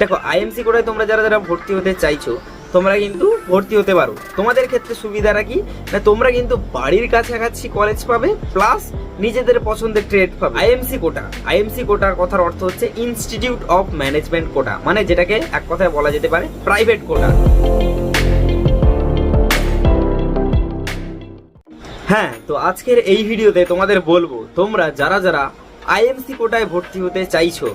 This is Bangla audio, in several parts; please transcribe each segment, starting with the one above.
দেখো আইএমসি কোটায় তোমরা যারা যারা ভর্তি হতে চাইছো, তোমরা কিন্তু ভর্তি হতে পারো। তোমাদের ক্ষেত্রে সুবিধাটা কি? না, তোমরা কিন্তু বাড়ির কাছাকাছি কলেজ পাবে প্লাস নিজেদের পছন্দের ট্রেড পাবে। আইএমসি কোটা আইএমসি কোটার কথার অর্থ হচ্ছে ইনস্টিটিউট অফ ম্যানেজমেন্ট কোটা মানে যেটাকে এক কথায় বলা যেতে পারে প্রাইভেট কোটা হ্যাঁ তো আজকের এই ভিডিওতে তোমাদের বলব, তোমরা যারা যারা আইএমসি কোটায় ভর্তি হতে চাইছো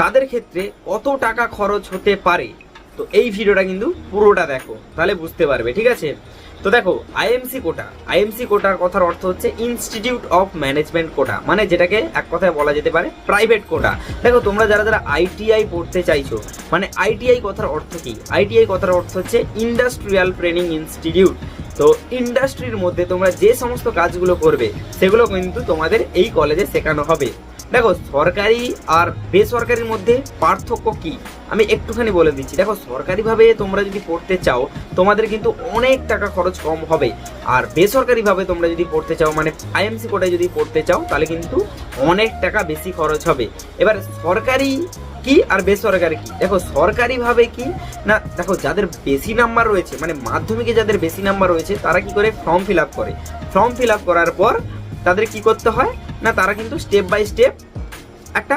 তাদের ক্ষেত্রে কত টাকা খরচ হতে পারে? তো এই ভিডিওটা কিন্তু পুরোটা দেখো, তাহলে বুঝতে পারবে, ঠিক আছে? তো দেখো আইএমসি কোটা। আইএমসি কোটার কথার অর্থ হচ্ছে ইনস্টিটিউট অফ ম্যানেজমেন্ট কোটা মানে যেটাকে এক কথায় বলা যেতে পারে প্রাইভেট কোটা। দেখো, তোমরা যারা যারা আইটিআই পড়তে চাইছো মানে আইটিআই কথার অর্থ কি? আইটিআই কথার অর্থ হচ্ছে ইন্ডাস্ট্রিয়াল ট্রেনিং ইনস্টিটিউট তো ইন্ডাস্ট্রির মধ্যে তোমরা যে সমস্ত কাজগুলো করবে, সেগুলো কিন্তু তোমাদের এই কলেজে শেখানো হবে। দেখো, সরকারি আর বেসরকারির মধ্যে পার্থক্য কি? আমি একটুখানি বলে দিচ্ছি। দেখো, সরকারিভাবে তোমরা যদি পড়তে চাও, তোমাদের কিন্তু অনেক টাকা খরচ কম হবে। আর বেসরকারিভাবে তোমরা যদি পড়তে চাও মানে আইএমসি কোটায় যদি পড়তে চাও, তাহলে কিন্তু অনেক টাকা বেশি খরচ হবে। এবার সরকারি কি আর বেসরকারি কি? দেখো, সরকারিভাবে কি? না, দেখো, যাদের বেশি নাম্বার রয়েছে মানে মাধ্যমিকে যাদের বেশি নাম্বার রয়েছে, তারা কি করে? ফর্ম ফিল আপ করে। ফর্ম ফিল আপ করার পর তাদের কি করতে হয়? না, তারা কিন্তু স্টেপ বাই স্টেপ একটা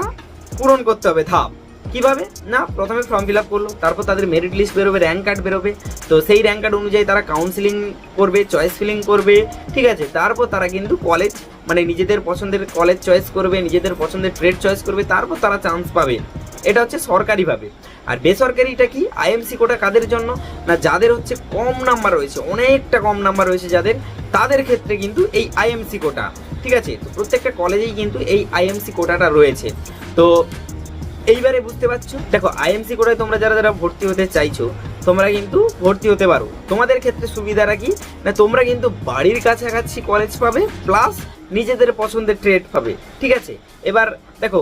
পূরণ করতে হবে। ধাপ। কীভাবে? না, প্রথমে ফর্ম ফিল আপ করল, তারপর তাদের মেরিট লিস্ট বেরোবে র্যাঙ্ক কার্ড বেরোবে। তো সেই র্যাঙ্ক কার্ড অনুযায়ী তারা কাউন্সিলিং করবে চয়েস ফিলিং করবে, ঠিক আছে? তারপর তারা কিন্তু কলেজ মানে নিজেদের পছন্দের কলেজ চয়েস করবে, নিজেদের পছন্দের ট্রেড চয়েস করবে, তারপর তারা চান্স পাবে। এটা হচ্ছে সরকারিভাবে। আর বেসরকারিটা কি? আইএমসি কোটা কাদের জন্য? না, যাদের হচ্ছে কম নাম্বার রয়েছে, অনেকটা কম নাম্বার রয়েছে যাদের, তাদের ক্ষেত্রে কিন্তু এই আইএমসি কোটা। ঠিক আছে? তো প্রত্যেকটা কলেজেই কিন্তু এই আইএমসি কোটাটা রয়েছে। তো এইবারে বুঝতে পারছ? দেখো আইএমসি কোটায় তোমরা যারা যারা ভর্তি হতে চাইছো, তোমরা কিন্তু ভর্তি হতে পারো। তোমাদের ক্ষেত্রে সুবিধাটা কি? না, তোমরা কিন্তু বাড়ির কাছাকাছি কলেজ পাবে প্লাস নিজেদের পছন্দের ট্রেড পাবে। ঠিক আছে? এবার দেখো,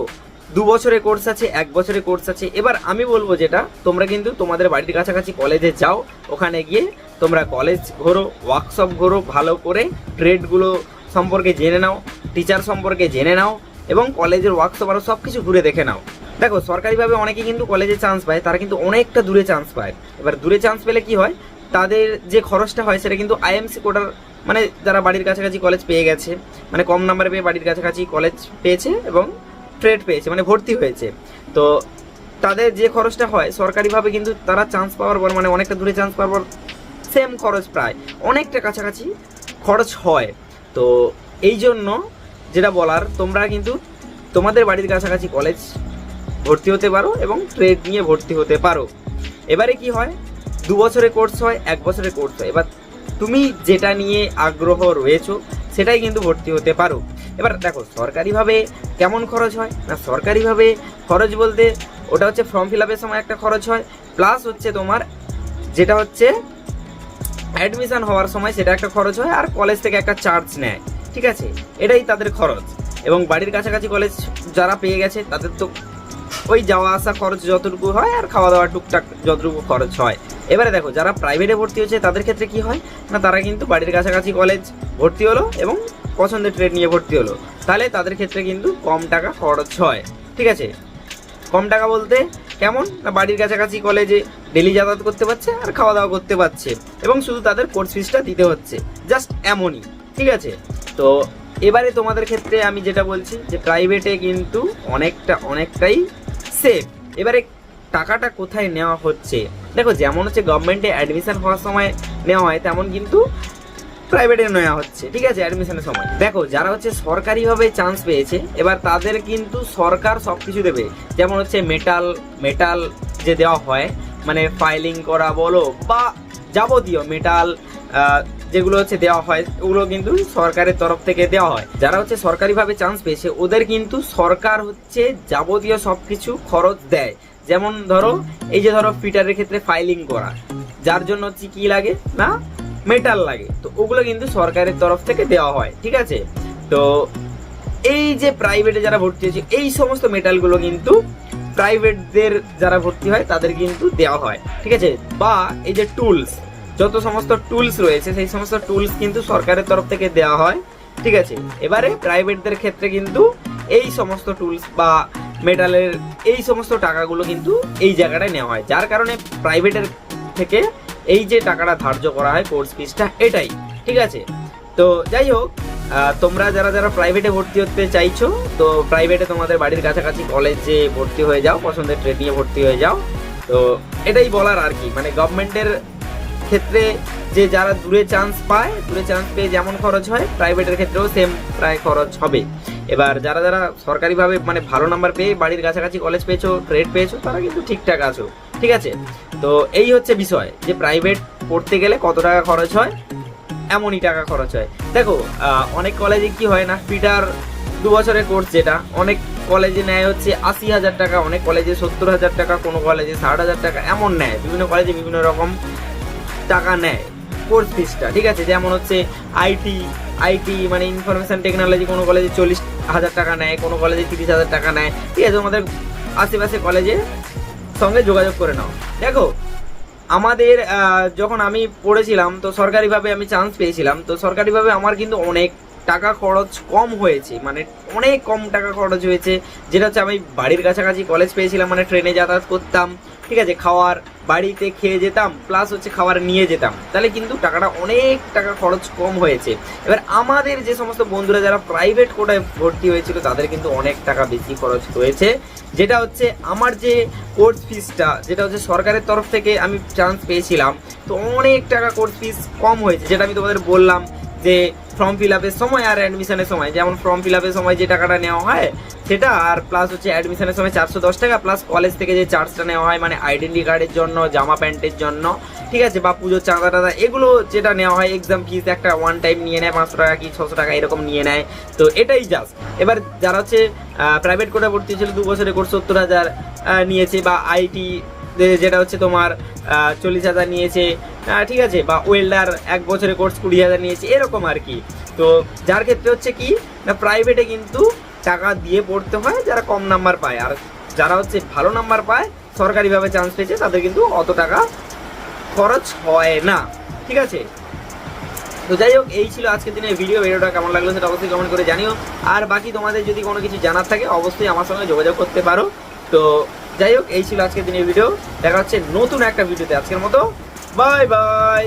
দু বছরের কোর্স আছে, এক বছরের কোর্স আছে। এবার আমি বলব যেটা, তোমরা কিন্তু তোমাদের বাড়ির কাছাকাছি কলেজে যাও, ওখানে গিয়ে তোমরা কলেজ ঘোরো ওয়ার্কশপ ঘোরো, ভালো করে ট্রেডগুলো সম্পর্কে জেনে নাও টিচার সম্পর্কে জেনে নাও এবং কলেজের ওয়ার্কশপ আরও সব কিছু ঘুরে দেখে নাও। দেখো, সরকারিভাবে অনেকে কিন্তু কলেজে চান্স পায়, তারা কিন্তু অনেকটা দূরে চান্স পায়। এবার দূরে চান্স পেলে কি হয়? তাদের যে খরচটা হয়, সেটা কিন্তু আইএমসি কোটার মানে যারা বাড়ির কাছাকাছি কলেজ পেয়ে গেছে মানে কম নাম্বারে পেয়ে বাড়ির কাছাকাছি কলেজ পেয়েছে এবং ট্রেড পেয়েছে মানে ভর্তি হয়েছে। তো তাদের যে খরচটা হয়, সরকারিভাবে কিন্তু তারা চান্স পাওয়ার পর মানে অনেকটা দূরে চান্স পাওয়ার পর সেম খরচ প্রায়, অনেকটা কাছাকাছি খরচ হয়। তো এই জন্য যেটা বলার, তোমরা কিন্তু তোমাদের বাড়ির কাছাকাছি কলেজ ভর্তি হতে পারো এবং ট্রেড নিয়ে ভর্তি হতে পারো। এবারে কি হয়? দু বছরের কোর্স হয়, এক বছরের কোর্স হয়। এবার তুমি যেটা নিয়ে আগ্রহ রয়েছো, সেটাই কিন্তু ভর্তি হতে পারো। এবার দেখো, সরকারিভাবে কেমন খরচ হয়? না, সরকারিভাবে খরচ বলতে ওটা হচ্ছে ফর্ম ফিল আপের সময় একটা খরচ হয় প্লাস হচ্ছে তোমার যেটা হচ্ছে অ্যাডমিশন হওয়ার সময় সেটা একটা খরচ হয় আর কলেজ থেকে একটা চার্জ নেয়, ঠিক আছে? এটাই তাদের খরচ। এবং বাড়ির কাছাকাছি কলেজ যারা পেয়ে গেছে, তাদের তো ওই যাওয়া আসা খরচ যতটুকু হয় আর খাওয়া দাওয়া টুকটাক যতটুকু খরচ হয়। এবারে দেখো, যারা প্রাইভেটে ভর্তি হচ্ছে, তাদের ক্ষেত্রে কি হয়? না, তারা কিন্তু বাড়ির কাছাকাছি কলেজ ভর্তি হলো এবং পছন্দের ট্রেড নিয়ে ভর্তি হলো। তাহলে তাদের ক্ষেত্রে কিন্তু কম টাকা খরচ হয়, ঠিক আছে? কম টাকা বলতে কেমন? না বাড়ির কাছাকাছি কলেজে ডেলি যাতায়াত করতে পারছে আর খাওয়া দাওয়া করতে পারছে? এবং শুধু তাদের কোর্স ফিসটা দিতে হচ্ছে। জাস্ট এমনই, ঠিক আছে? তো এবারে তোমাদের ক্ষেত্রে আমি যেটা বলছি যে প্রাইভেটে কিন্তু অনেকটা, অনেকটাই সেফ এবারে টাকাটা কোথায় নেওয়া হচ্ছে? দেখো, যেমন হচ্ছে গভর্নমেন্টে অ্যাডমিশন হওয়ার সময় নেওয়া হয়, তেমন কিন্তু প্রাইভেটে নেওয়া হচ্ছে, ঠিক আছে? অ্যাডমিশনের সময়। দেখো, যারা হচ্ছে সরকারিভাবে চান্স পেয়েছে, এবার তাদের কিন্তু সরকার সব কিছু দেবে। যেমন হচ্ছে মেটাল মেটাল যে দেওয়া হয় মানে ফাইলিং করা বলো, বা যাবতীয় মেটাল যেগুলো হচ্ছে দেওয়া হয়, ওগুলো কিন্তু সরকারের তরফ থেকে দেওয়া হয়। যারা হচ্ছে সরকারিভাবে চান্স পেয়েছে, ওদের কিন্তু সরকার হচ্ছে যাবতীয় সব কিছু খরচ দেয়। যেমন ধরো, এই যে ধরো ফিটারের ক্ষেত্রে ফাইলিং করা, যার জন্য হচ্ছে কি লাগে, না? মেটাল লাগে। তো ওগুলো কিন্তু সরকারের তরফ থেকে দেওয়া হয়, ঠিক আছে? তো এই যে প্রাইভেটে যারা ভর্তি হয়েছে, এই সমস্ত মেটালগুলো কিন্তু প্রাইভেটদের যারা ভর্তি হয়, তাদের কিন্তু দেওয়া হয়, ঠিক আছে? বা এই যে টুলস যত সমস্ত টুলস রয়েছে, সেই সমস্ত টুলস কিন্তু সরকারের তরফ থেকে দেওয়া হয়, ঠিক আছে? এবারে প্রাইভেটদের ক্ষেত্রে কিন্তু এই সমস্ত টুলস বা মেটালের এই সমস্ত টাকাগুলো কিন্তু এই জায়গাটায় নেওয়া হয়। যার কারণে প্রাইভেটের থেকে এই যে টাকাটা ধার্য করা হয় কোর্স ফিসটা এটাই, ঠিক আছে? তো যাই হোক তোমরা যারা যারা প্রাইভেটে ভর্তি হতে চাইছো, তো প্রাইভেটে তোমাদের বাড়ির কাছাকাছি কলেজে ভর্তি হয়ে যাও, পছন্দের ট্রেড নিয়ে ভর্তি হয়ে যাও। তো এটাই বলার আর কি মানে গভর্নমেন্টের ক্ষেত্রে যে যারা দূরে চান্স পায়, দূরে চান্স পেয়ে যেমন খরচ হয় প্রাইভেটের ক্ষেত্রেও সেম প্রায় খরচ হবে। এবার যারা যারা সরকারিভাবে মানে ভালো নাম্বার পেয়ে বাড়ির কাছাকাছি কলেজ পেয়েছ ট্রেড পেয়েছ, তারা কিন্তু ঠিকঠাক আছো। ঠিক আছে? তো এই হচ্ছে বিষয় যে প্রাইভেট পড়তে গেলে কত টাকা খরচ হয়? এমনই টাকা খরচ হয়। দেখো অনেক কলেজে কি হয় না, ফিটার দু বছরের কোর্স যেটা, অনেক কলেজে নেয় হচ্ছে আশি হাজার টাকা, অনেক কলেজে সত্তর হাজার টাকা, কোনো কলেজে ষাট হাজার টাকা, এমন নেয়। বিভিন্ন কলেজে বিভিন্ন রকম টাকা নেয় কোর্স ফিসটা ঠিক আছে? যেমন হচ্ছে আইটি আইটি মানে ইনফরমেশন টেকনোলজি কোনো কলেজে চল্লিশ হাজার টাকা নেয়, কোনো কলেজে তিরিশ হাজার টাকা নেয়, ঠিক আছে? আমাদের আশেপাশে কলেজে সঙ্গে যোগাযোগ করে নাও। দেখো, আমাদের যখন আমি পড়েছিলাম, তো সরকারিভাবে আমি চান্স পেয়েছিলাম, তো সরকারিভাবে আমার কিন্তু অনেক টাকা খরচ কম হয়েছে মানে অনেক কম টাকা খরচ হয়েছে, যেটা হচ্ছে আমি বাড়ির কাছাকাছি কলেজ পেয়েছিলাম মানে ট্রেনে যাতায়াত করতাম, ঠিক আছে, খাওয়ার বাড়িতে খেয়ে যেতাম প্লাস হচ্ছে খাবার নিয়ে যেতাম, তাহলে কিন্তু টাকাটা অনেক টাকা খরচ কম হয়েছে। এবার আমাদের যে সমস্ত বন্ধুরা যারা প্রাইভেট কোটায় ভর্তি হয়েছিল, তাদের কিন্তু অনেক টাকা বেশি খরচ হয়েছে। যেটা হচ্ছে আমার যে কোর্স ফিসটা যেটা হচ্ছে সরকারের তরফ থেকে আমি চান্স পেয়েছিলাম, তো অনেক টাকা কোর্স ফিস কম হয়েছে, যেটা আমি তোমাদের বললাম যে ফর্ম ফিল আপের সময় আর অ্যাডমিশনের সময়। যেমন ফর্ম ফিল আপের সময় যে টাকাটা নেওয়া হয়, সেটা আর প্লাস হচ্ছে অ্যাডমিশনের সময় চারশো দশ টাকা প্লাস কলেজ থেকে যে চার্জটা নেওয়া হয় মানে আইডেন্টি কার্ডের জন্য, জামা প্যান্টের জন্য, ঠিক আছে? বা পুজোর চাঁদা টাদা, এগুলো যেটা নেওয়া হয় এক্সাম ফিস একটা ওয়ান টাইম নিয়ে নেয়, পাঁচশো টাকা কি ছশো টাকা এরকম নিয়ে নেয়। তো এটাই জাস্ট এবার যারা হচ্ছে প্রাইভেট কোর্টে ভর্তি ছিল, দু বছরে কোর্স সত্তর হাজার নিয়েছে বা আইটি যেটা হচ্ছে তোমার চল্লিশ হাজার নিয়েছে ঠিক আছে, বা ওয়েল্ডার এক বছরে কোর্স কুড়ি হাজার নিয়েছে, এরকম আর কি। তো যার ক্ষেত্রে হচ্ছে কি, না প্রাইভেটে কিন্তু টাকা দিয়ে পড়তে হয়, যারা কম নাম্বার পায়। আর যারা হচ্ছে ভালো নাম্বার পায়, সরকারিভাবে চান্স পেয়েছে, তাদের কিন্তু অত টাকা খরচ হয় না। ঠিক আছে? তো যাই হোক, এই ছিল আজকের দিনের ভিডিও ভিডিওটা কেমন লাগল সেটা অবশ্যই কমেন্ট করে জানিও। আর বাকি তোমাদের যদি কোনো কিছু জানার থাকে, অবশ্যই আমার সঙ্গে যোগাযোগ করতে পারো। তো যাই হোক, এই ছিল আজকের দিনের ভিডিও দেখা হচ্ছে নতুন একটা ভিডিওতে আজকের মতো বাই বাই